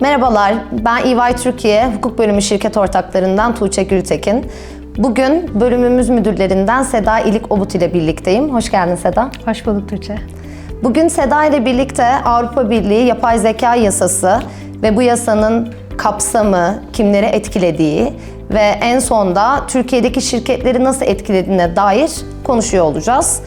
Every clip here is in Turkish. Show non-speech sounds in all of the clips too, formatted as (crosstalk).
Merhabalar, ben EY Türkiye Hukuk Bölümü Şirket Ortaklarından Tuğçe Gültekin. Bugün bölümümüz müdürlerinden Seda İlik Obut ile birlikteyim. Hoş geldin Seda. Hoş bulduk Tuğçe. Bugün Seda ile birlikte Avrupa Birliği Yapay Zeka Yasası ve bu yasanın kapsamı, kimleri etkilediği ve en sonda Türkiye'deki şirketleri nasıl etkilediğine dair konuşuyor olacağız.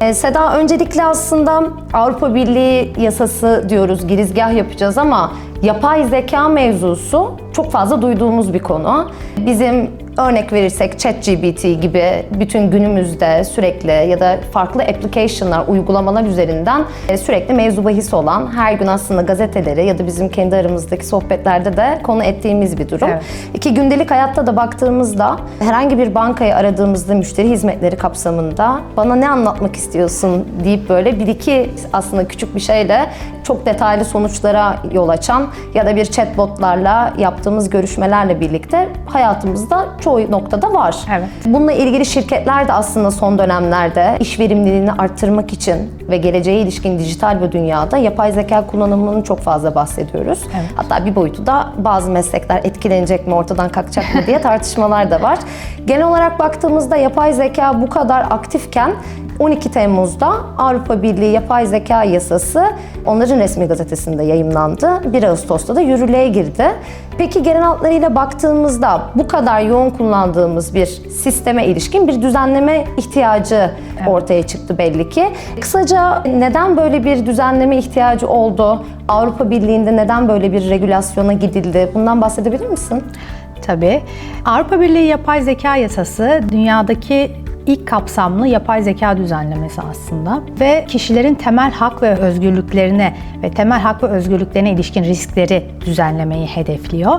Ee, Seda öncelikle aslında Avrupa Birliği yasası diyoruz, girizgah yapacağız ama yapay zeka mevzusu çok fazla duyduğumuz bir konu. Bizim örnek verirsek ChatGPT gibi bütün günümüzde sürekli ya da farklı application'lar, uygulamalar üzerinden e, sürekli mevzu bahis olan, her gün aslında gazeteleri ya da bizim kendi aramızdaki sohbetlerde de konu ettiğimiz bir durum. Evet. Ki gündelik hayatta da baktığımızda herhangi bir bankayı aradığımızda müşteri hizmetleri kapsamında bana ne anlatmak istiyorsun deyip böyle bir iki aslında küçük bir şeyle çok detaylı sonuçlara yol açan ya da bir chatbotlarla yaptığımız görüşmelerle birlikte hayatımızda çoğu noktada var. Evet. Bununla ilgili şirketler de aslında son dönemlerde iş verimliliğini arttırmak için ve geleceğe ilişkin dijital bir dünyada yapay zeka kullanımının çok fazla bahsediyoruz. Evet. Hatta bir boyutu da bazı meslekler etkilenecek mi, ortadan kalkacak mı diye (laughs) tartışmalar da var. Genel olarak baktığımızda yapay zeka bu kadar aktifken 12 Temmuz'da Avrupa Birliği Yapay Zeka Yasası onların resmi gazetesinde yayımlandı. 1 Ağustos'ta da yürürlüğe girdi. Peki genel hatlarıyla baktığımızda bu kadar yoğun kullandığımız bir sisteme ilişkin bir düzenleme ihtiyacı ortaya çıktı belli ki. Kısaca neden böyle bir düzenleme ihtiyacı oldu? Avrupa Birliği'nde neden böyle bir regülasyona gidildi? Bundan bahsedebilir misin? Tabii. Avrupa Birliği Yapay Zeka Yasası dünyadaki ilk kapsamlı yapay zeka düzenlemesi aslında ve kişilerin temel hak ve özgürlüklerine ve temel hak ve özgürlüklerine ilişkin riskleri düzenlemeyi hedefliyor.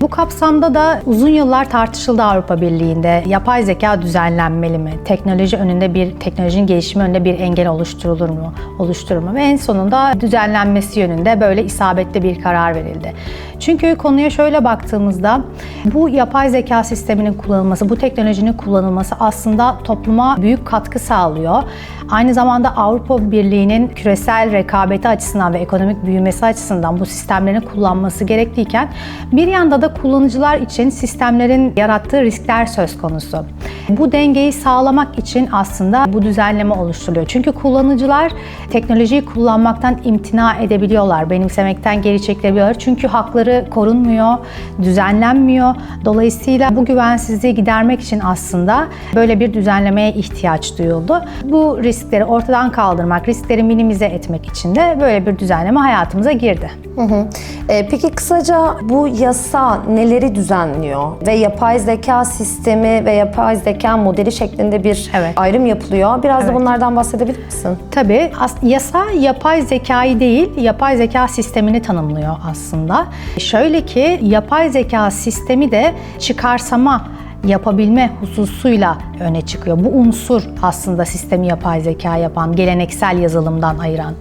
Bu kapsamda da uzun yıllar tartışıldı Avrupa Birliği'nde yapay zeka düzenlenmeli mi? Teknoloji önünde bir teknolojinin gelişimi önünde bir engel oluşturulur mu? Oluşturur mu? Ve en sonunda düzenlenmesi yönünde böyle isabetli bir karar verildi. Çünkü konuya şöyle baktığımızda bu yapay zeka sisteminin kullanılması, bu teknolojinin kullanılması aslında topluma büyük katkı sağlıyor. Aynı zamanda Avrupa Birliği'nin küresel rekabeti açısından ve ekonomik büyümesi açısından bu sistemlerin kullanması gerekliyken bir yanda da kullanıcılar için sistemlerin yarattığı riskler söz konusu. Bu dengeyi sağlamak için aslında bu düzenleme oluşturuluyor. Çünkü kullanıcılar teknolojiyi kullanmaktan imtina edebiliyorlar, benimsemekten geri çekilebiliyorlar. Çünkü hakları korunmuyor, düzenlenmiyor. Dolayısıyla bu güvensizliği gidermek için aslında böyle bir düzenlemeye ihtiyaç duyuldu. Bu riskleri ortadan kaldırmak, riskleri minimize etmek için de böyle bir düzenleme hayatımıza girdi. Hı hı. Ee, peki kısaca bu yasa neleri düzenliyor ve yapay zeka sistemi ve yapay zeka modeli şeklinde bir Evet. ayrım yapılıyor. Biraz da Evet. bunlardan bahsedebilir misin? Tabii as- yasa yapay zekayı değil, yapay zeka sistemini tanımlıyor aslında. Şöyle ki yapay zeka sistemi de çıkarsama yapabilme hususuyla öne çıkıyor. Bu unsur aslında sistemi yapay zeka yapan, geleneksel yazılımdan ayıran.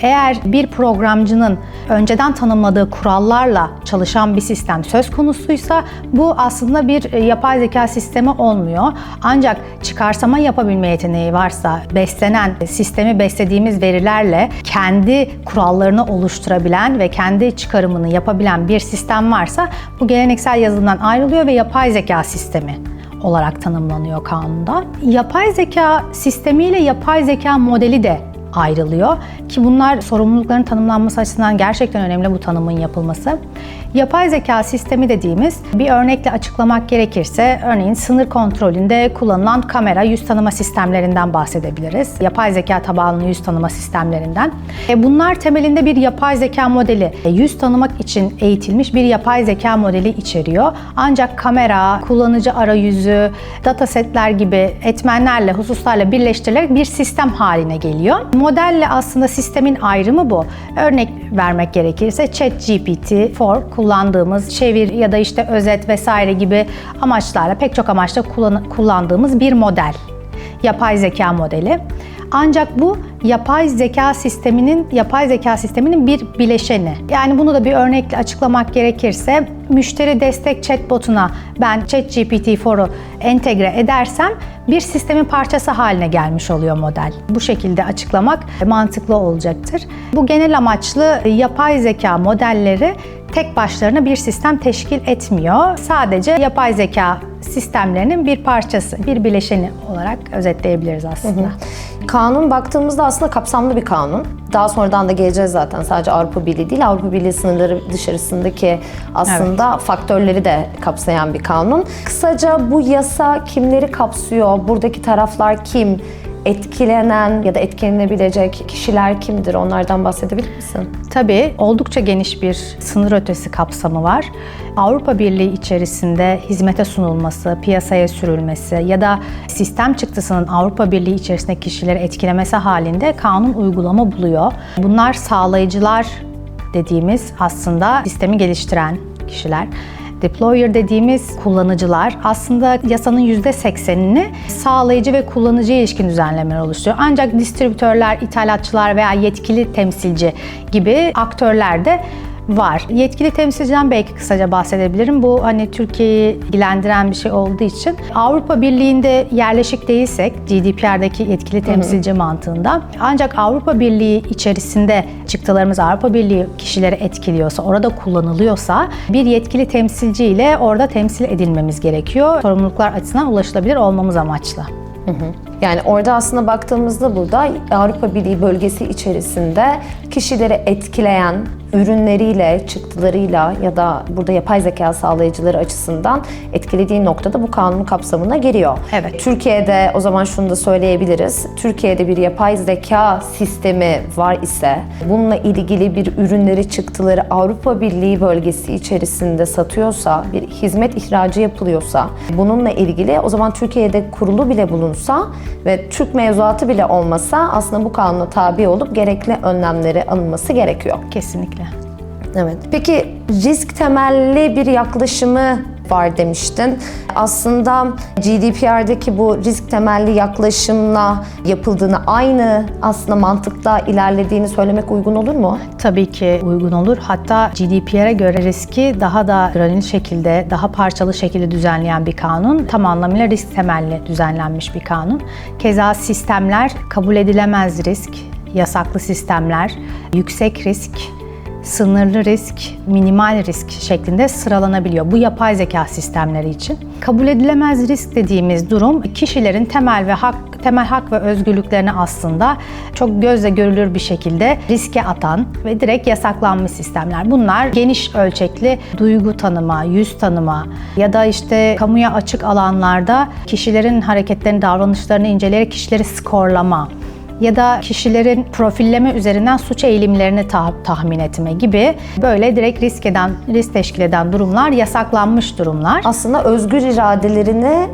Eğer bir programcının önceden tanımladığı kurallarla çalışan bir sistem söz konusuysa bu aslında bir e, yapay zeka sistemi olmuyor. Ancak çıkarsama yapabilme yeteneği varsa, beslenen, sistemi beslediğimiz verilerle kendi kurallarını oluşturabilen ve kendi çıkarımını yapabilen bir sistem varsa bu geleneksel yazılımdan ayrılıyor ve yapay zeka sistemi olarak tanımlanıyor kanunda. Yapay zeka sistemiyle yapay zeka modeli de ayrılıyor ki bunlar sorumlulukların tanımlanması açısından gerçekten önemli bu tanımın yapılması. Yapay zeka sistemi dediğimiz bir örnekle açıklamak gerekirse örneğin sınır kontrolünde kullanılan kamera yüz tanıma sistemlerinden bahsedebiliriz. Yapay zeka tabanlı yüz tanıma sistemlerinden. E, Bunlar temelinde bir yapay zeka modeli, e, yüz tanımak için eğitilmiş bir yapay zeka modeli içeriyor. Ancak kamera, kullanıcı arayüzü, datasetler gibi etmenlerle, hususlarla birleştirilerek bir sistem haline geliyor. Modelle aslında sistemin ayrımı bu. Örnek vermek gerekirse ChatGPT-4 kullandığımız çevir ya da işte özet vesaire gibi amaçlarla pek çok amaçla kullan- kullandığımız bir model. Yapay zeka modeli. Ancak bu yapay zeka sisteminin yapay zeka sisteminin bir bileşeni. Yani bunu da bir örnekle açıklamak gerekirse müşteri destek chatbotuna ben ChatGPT-4'u entegre edersem bir sistemin parçası haline gelmiş oluyor model. Bu şekilde açıklamak mantıklı olacaktır. Bu genel amaçlı yapay zeka modelleri tek başlarına bir sistem teşkil etmiyor. Sadece yapay zeka sistemlerinin bir parçası, bir bileşeni olarak özetleyebiliriz aslında. Kanun baktığımızda aslında kapsamlı bir kanun. Daha sonradan da geleceğiz zaten sadece Avrupa Birliği değil, Avrupa Birliği sınırları dışarısındaki aslında faktörleri de kapsayan bir kanun. Kısaca bu yasa kimleri kapsıyor? Buradaki taraflar kim? Etkilenen ya da etkilenebilecek kişiler kimdir? Onlardan bahsedebilir misin? Tabii oldukça geniş bir sınır ötesi kapsamı var. Avrupa Birliği içerisinde hizmete sunulması, piyasaya sürülmesi ya da sistem çıktısının Avrupa Birliği içerisindeki kişileri etkilemesi halinde kanun uygulama buluyor. Bunlar sağlayıcılar dediğimiz aslında sistemi geliştiren kişiler. Deployer dediğimiz kullanıcılar aslında yasanın %80'ini sağlayıcı ve kullanıcıya ilişkin düzenlemeler oluşturuyor. Ancak distribütörler, ithalatçılar veya yetkili temsilci gibi aktörler de var. Yetkili temsilciden belki kısaca bahsedebilirim. Bu hani Türkiye'yi ilgilendiren bir şey olduğu için Avrupa Birliği'nde yerleşik değilsek GDPR'daki yetkili temsilci mantığında ancak Avrupa Birliği içerisinde çıktılarımız Avrupa Birliği kişileri etkiliyorsa, orada kullanılıyorsa bir yetkili temsilci ile orada temsil edilmemiz gerekiyor. Sorumluluklar açısından ulaşılabilir olmamız amaçlı. Yani orada aslında baktığımızda burada Avrupa Birliği bölgesi içerisinde kişileri etkileyen ürünleriyle, çıktılarıyla ya da burada yapay zeka sağlayıcıları açısından etkilediği noktada bu kanun kapsamına giriyor. Evet. Türkiye'de o zaman şunu da söyleyebiliriz. Türkiye'de bir yapay zeka sistemi var ise bununla ilgili bir ürünleri, çıktıları Avrupa Birliği bölgesi içerisinde satıyorsa, bir hizmet ihracı yapılıyorsa bununla ilgili o zaman Türkiye'de kurulu bile bulunsa ve Türk mevzuatı bile olmasa aslında bu kanuna tabi olup gerekli önlemleri alınması gerekiyor. Kesinlikle. Evet. Peki risk temelli bir yaklaşımı var demiştin. Aslında GDPR'daki bu risk temelli yaklaşımla yapıldığını aynı aslında mantıkta ilerlediğini söylemek uygun olur mu? Tabii ki uygun olur. Hatta GDPR'e göre riski daha da granül şekilde, daha parçalı şekilde düzenleyen bir kanun. Tam anlamıyla risk temelli düzenlenmiş bir kanun. Keza sistemler kabul edilemez risk, yasaklı sistemler, yüksek risk, sınırlı risk, minimal risk şeklinde sıralanabiliyor. Bu yapay zeka sistemleri için. Kabul edilemez risk dediğimiz durum kişilerin temel ve hak temel hak ve özgürlüklerini aslında çok gözle görülür bir şekilde riske atan ve direkt yasaklanmış sistemler. Bunlar geniş ölçekli duygu tanıma, yüz tanıma ya da işte kamuya açık alanlarda kişilerin hareketlerini, davranışlarını inceleyerek kişileri skorlama ya da kişilerin profilleme üzerinden suç eğilimlerini ta- tahmin etme gibi böyle direkt risk eden, risk teşkil eden durumlar yasaklanmış durumlar. Aslında özgür iradelerini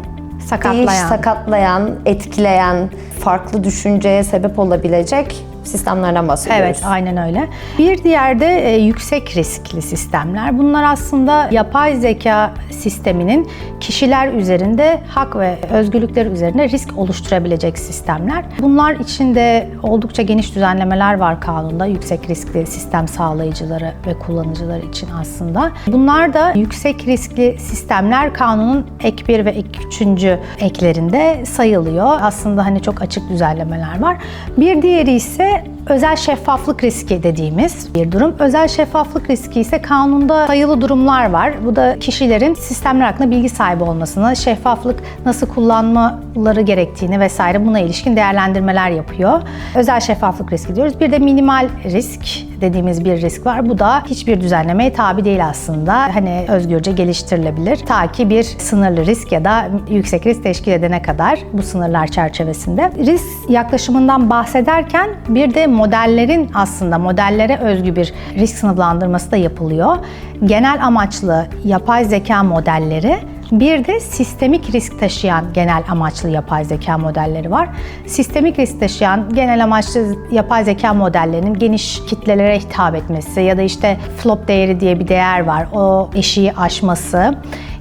Sakatlayan. değiş, sakatlayan, etkileyen, farklı düşünceye sebep olabilecek sistemlerden bahsediyoruz. Evet, aynen öyle. Bir diğer de e, yüksek riskli sistemler. Bunlar aslında yapay zeka sisteminin kişiler üzerinde hak ve özgürlükler üzerinde risk oluşturabilecek sistemler. Bunlar içinde oldukça geniş düzenlemeler var kanunda yüksek riskli sistem sağlayıcıları ve kullanıcıları için aslında. Bunlar da yüksek riskli sistemler kanunun ek 1 ve ek 3. eklerinde sayılıyor. Aslında hani çok açık düzenlemeler var. Bir diğeri ise れ özel şeffaflık riski dediğimiz bir durum. Özel şeffaflık riski ise kanunda sayılı durumlar var. Bu da kişilerin sistemler hakkında bilgi sahibi olmasını, şeffaflık nasıl kullanmaları gerektiğini vesaire buna ilişkin değerlendirmeler yapıyor. Özel şeffaflık riski diyoruz. Bir de minimal risk dediğimiz bir risk var. Bu da hiçbir düzenlemeye tabi değil aslında. Hani özgürce geliştirilebilir. Ta ki bir sınırlı risk ya da yüksek risk teşkil edene kadar bu sınırlar çerçevesinde. Risk yaklaşımından bahsederken bir de modellerin aslında modellere özgü bir risk sınıflandırması da yapılıyor. Genel amaçlı yapay zeka modelleri Bir de sistemik risk taşıyan genel amaçlı yapay zeka modelleri var. Sistemik risk taşıyan genel amaçlı yapay zeka modellerinin geniş kitlelere hitap etmesi ya da işte flop değeri diye bir değer var. O eşiği aşması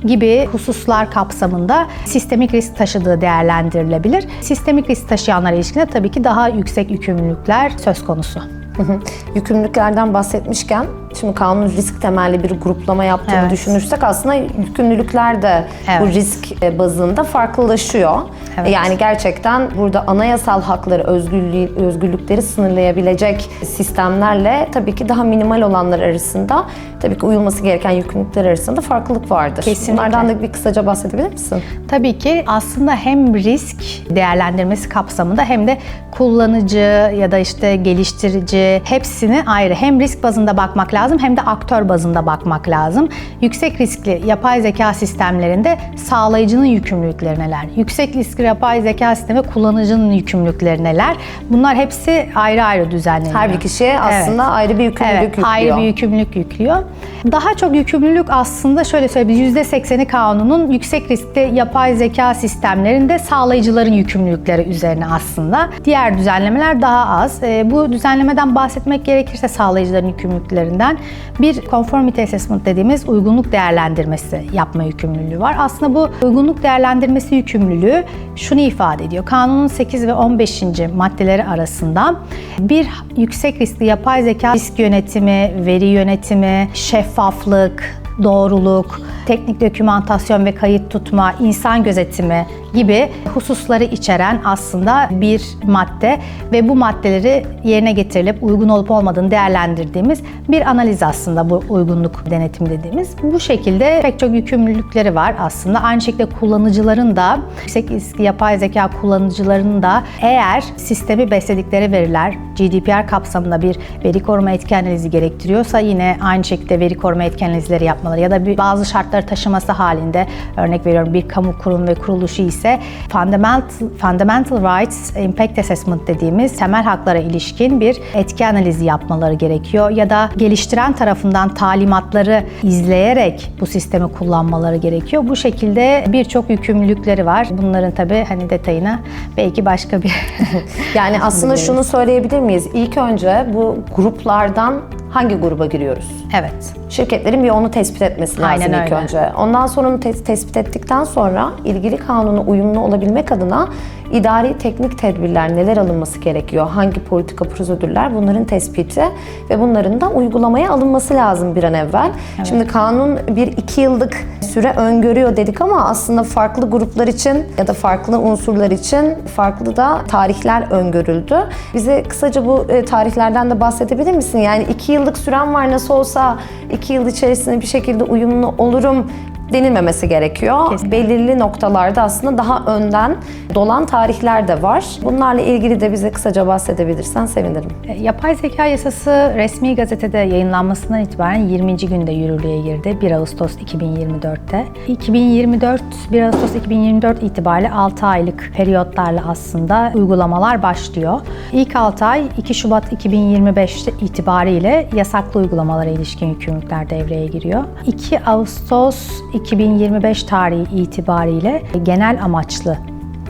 gibi hususlar kapsamında sistemik risk taşıdığı değerlendirilebilir. Sistemik risk taşıyanlara ilişkin de tabii ki daha yüksek yükümlülükler söz konusu. Yükümlülüklerden bahsetmişken şimdi kanun risk temelli bir gruplama yaptığını Evet. düşünürsek aslında yükümlülükler de bu Evet. risk e, bazında farklılaşıyor. Evet. Yani gerçekten burada anayasal hakları, özgürlüğü, özgürlükleri sınırlayabilecek sistemlerle tabii ki daha minimal olanlar arasında tabii ki uyulması gereken yükümlülükler arasında farklılık vardır. Kesinlikle. Bunlardan da bir kısaca bahsedebilir misin? Tabii ki aslında hem risk değerlendirmesi kapsamında hem de kullanıcı ya da işte geliştirici hepsini ayrı hem risk bazında bakmak lazım hem de aktör bazında bakmak lazım. Yüksek riskli yapay zeka sistemlerinde sağlayıcının yükümlülükleri neler? Yüksek riskli yapay zeka sistemi kullanıcının yükümlülükleri neler? Bunlar hepsi ayrı ayrı düzenleniyor. Her bir kişiye aslında ayrı bir yükümlülük Evet, yüklüyor. ayrı bir yükümlülük yüklüyor. Daha çok yükümlülük aslında şöyle söyleyeyim, %80'i kanunun yüksek riskli yapay zeka sistemlerinde sağlayıcıların yükümlülükleri üzerine aslında. Diğer düzenlemeler daha az. Ee, bu düzenlemeden bahsetmek gerekirse sağlayıcıların yükümlülüklerinden bir conformity assessment dediğimiz uygunluk değerlendirmesi yapma yükümlülüğü var. Aslında bu uygunluk değerlendirmesi yükümlülüğü şunu ifade ediyor. Kanunun 8 ve 15. maddeleri arasında bir yüksek riskli yapay zeka risk yönetimi, veri yönetimi, şeffaflık, doğruluk, teknik dokümantasyon ve kayıt tutma, insan gözetimi gibi hususları içeren aslında bir madde ve bu maddeleri yerine getirilip uygun olup olmadığını değerlendirdiğimiz bir analiz aslında bu uygunluk denetimi dediğimiz. Bu şekilde pek çok yükümlülükleri var aslında. Aynı şekilde kullanıcıların da yüksek riskli yapay zeka kullanıcılarının da eğer sistemi besledikleri veriler GDPR kapsamında bir veri koruma etki analizi gerektiriyorsa yine aynı şekilde veri koruma etki analizleri yapmaları ya da bir bazı şartları taşıması halinde örnek veriyorum bir kamu kurum ve kuruluşu ise fundamental, fundamental rights impact assessment dediğimiz temel haklara ilişkin bir etki analizi yapmaları gerekiyor ya da geliştiren tarafından talimatları izleyerek bu sistemi kullanmaları gerekiyor. Bu şekilde birçok yükümlülükleri var. Bunların tabii hani detayına belki başka bir Yani aslında (laughs) şunu söyleyebilir miyiz? İlk önce bu gruplardan hangi gruba giriyoruz? evet. Şirketlerin bir onu tespit etmesi lazım Aynen ilk öyle. önce. Ondan sonra onu te- tespit ettikten sonra ilgili kanuna uyumlu olabilmek adına idari teknik tedbirler neler alınması gerekiyor? Hangi politika prosedürler bunların tespiti ve bunların da uygulamaya alınması lazım bir an evvel. Şimdi kanun bir iki yıllık süre öngörüyor dedik ama aslında farklı gruplar için ya da farklı unsurlar için farklı da tarihler öngörüldü. Bize kısaca bu e, tarihlerden de bahsedebilir misin? Yani iki yıllık süren var nasıl olsa iki yıl içerisinde bir şekilde uyumlu olurum denilmemesi gerekiyor. Kesinlikle. Belirli noktalarda aslında daha önden dolan tarihler de var. Bunlarla ilgili de bize kısaca bahsedebilirsen sevinirim. E, Yapay zeka yasası resmi gazetede yayınlanmasından itibaren 20. günde yürürlüğe girdi 1 Ağustos 2024'te. 2024 1 Ağustos 2024 itibariyle 6 aylık periyotlarla aslında uygulamalar başlıyor. İlk 6 ay 2 Şubat 2025 itibariyle yasaklı uygulamalara ilişkin yükümlülükler devreye giriyor. 2 Ağustos 2025 tarihi itibariyle genel amaçlı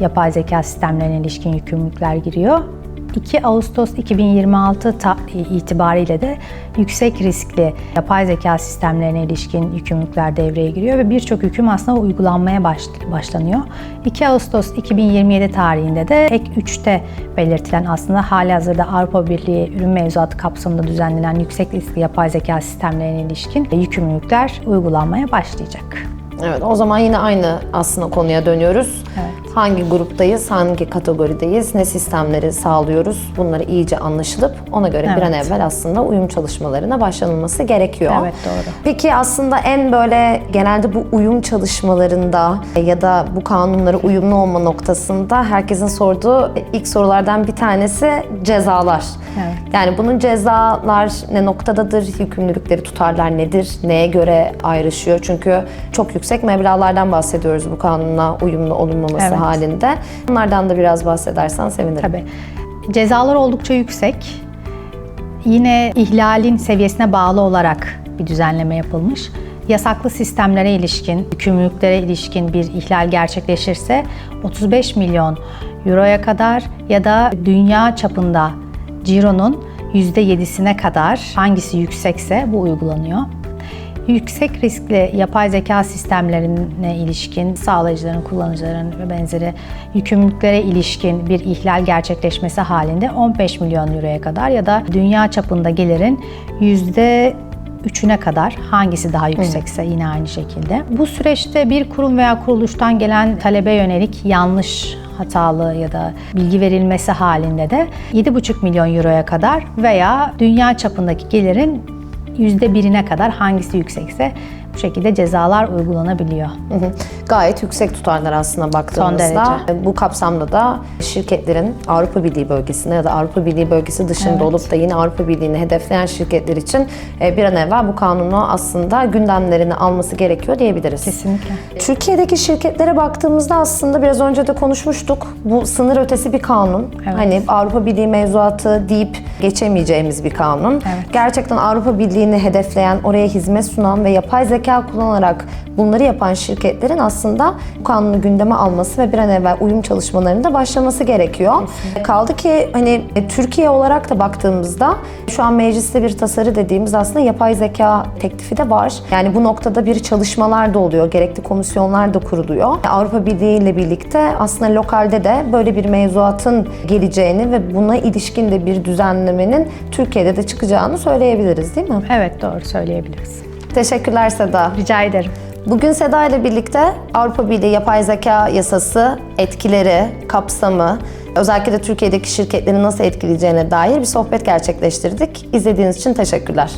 yapay zeka sistemlerine ilişkin yükümlülükler giriyor. 2 Ağustos 2026 ta- itibariyle de yüksek riskli yapay zeka sistemlerine ilişkin yükümlülükler devreye giriyor ve birçok hüküm aslında uygulanmaya baş- başlanıyor. 2 Ağustos 2027 tarihinde de ek 3'te belirtilen aslında halihazırda Avrupa Birliği ürün mevzuatı kapsamında düzenlenen yüksek riskli yapay zeka sistemlerine ilişkin yükümlülükler uygulanmaya başlayacak. Evet, o zaman yine aynı aslında konuya dönüyoruz. Evet. Hangi gruptayız, hangi kategorideyiz, ne sistemleri sağlıyoruz? Bunları iyice anlaşılıp ona göre bir an Evet. evvel aslında uyum çalışmalarına başlanılması gerekiyor. Evet, doğru. Peki aslında en böyle genelde bu uyum çalışmalarında ya da bu kanunlara uyumlu olma noktasında herkesin sorduğu ilk sorulardan bir tanesi cezalar. Evet. Yani bunun cezalar ne noktadadır, yükümlülükleri tutarlar nedir, neye göre ayrışıyor? Çünkü çok yüksek meblağlardan bahsediyoruz bu kanunla uyumlu olunmaması Evet. Halinde. Bunlardan da biraz bahsedersen sevinirim. Tabii. Cezalar oldukça yüksek. Yine ihlalin seviyesine bağlı olarak bir düzenleme yapılmış. yasaklı sistemlere ilişkin, yükümlülüklere ilişkin bir ihlal gerçekleşirse 35 milyon euroya kadar ya da dünya çapında cironun %7'sine kadar hangisi yüksekse bu uygulanıyor. Yüksek riskli yapay zeka sistemlerine ilişkin sağlayıcıların, kullanıcıların ve benzeri yükümlülüklere ilişkin bir ihlal gerçekleşmesi halinde 15 milyon euroya kadar ya da dünya çapında gelirin yüzde üçüne kadar hangisi daha yüksekse yine aynı şekilde. Bu süreçte bir kurum veya kuruluştan gelen talebe yönelik yanlış hatalı ya da bilgi verilmesi halinde de 7,5 milyon euroya kadar veya dünya çapındaki gelirin yüzde birine kadar hangisi yüksekse bu şekilde cezalar uygulanabiliyor. Hı hı. Gayet yüksek tutarlar aslında baktığımızda. derece. Bu kapsamda da şirketlerin Avrupa Birliği bölgesinde ya da Avrupa Birliği bölgesi dışında Evet. olup da yine Avrupa Birliği'ni hedefleyen şirketler için e, bir an evvel bu kanunu aslında gündemlerini alması gerekiyor diyebiliriz. Kesinlikle. Türkiye'deki şirketlere baktığımızda aslında biraz önce de konuşmuştuk. Bu sınır ötesi bir kanun. Evet. Hani Avrupa Birliği mevzuatı deyip geçemeyeceğimiz bir kanun. Evet. Gerçekten Avrupa Birliği'ni hedefleyen, oraya hizmet sunan ve yapay zeka kullanarak bunları yapan şirketlerin aslında bu kanunu gündeme alması ve bir an evvel uyum çalışmalarında başlaması gerekiyor. Kaldı ki hani e, Türkiye olarak da baktığımızda şu an mecliste bir tasarı dediğimiz aslında yapay zeka teklifi de var. Yani bu noktada bir çalışmalar da oluyor. Gerekli komisyonlar da kuruluyor. Avrupa Birliği ile birlikte aslında lokalde de böyle bir mevzuatın geleceğini ve buna ilişkin de bir düzenlemenin Türkiye'de de çıkacağını söyleyebiliriz değil mi? Evet doğru söyleyebiliriz. Teşekkürler Seda. Rica ederim. Bugün Seda ile birlikte Avrupa Birliği yapay zeka yasası, etkileri, kapsamı, özellikle de Türkiye'deki şirketleri nasıl etkileyeceğine dair bir sohbet gerçekleştirdik. İzlediğiniz için teşekkürler.